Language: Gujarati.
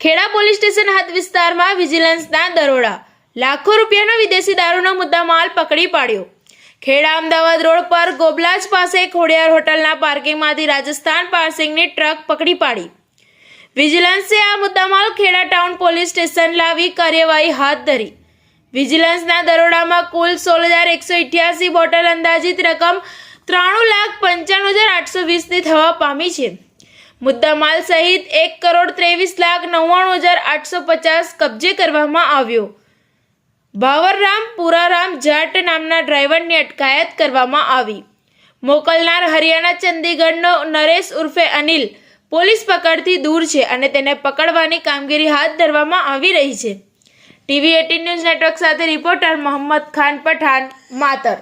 ખેડા પોલીસ સ્ટેશન હાથ વિસ્તારમાં વિજિલન્સના દરોડા. લાખો રૂપિયાનો વિદેશી દારૂનો મુદ્દામાલ પકડી પાડ્યો. ખેડા અમદાવાદ રોડ પર ગોબલાજ પાસે ખોડિયાર હોટલના પાર્કિંગમાંથી રાજસ્થાન પાર્સિંગની ટ્રક પકડી પાડી. વિજિલન્સે આ મુદ્દામાલ ખેડા ટાઉન પોલીસ સ્ટેશન લાવી કાર્યવાહી હાથ ધરી. વિજિલન્સના દરોડામાં કુલ સોળ હજાર એકસો બોટલ અંદાજિત રકમ ત્રાણું લાખ પંચાણું હજાર આઠસો વીસની થવા પામી છે. મુદ્દામાલ સહિત એક કરોડ ત્રેવીસ લાખ નવ્વાણું હજાર આઠસો પચાસ કબજે કરવામાં આવ્યો. ભાવરરામ પુરારામ જાટ નામના ડ્રાઈવરની અટકાયત કરવામાં આવી. મોકલનાર હરિયાણા ચંદીગઢનો નરેશ ઉર્ફે અનિલ પોલીસ પકડથી દૂર છે અને તેને પકડવાની કામગીરી હાથ ધરવામાં આવી રહી છે. ટીવી એટીન ન્યૂઝ નેટવર્ક સાથે રિપોર્ટર મોહમ્મદ ખાન પઠાણ, માતર.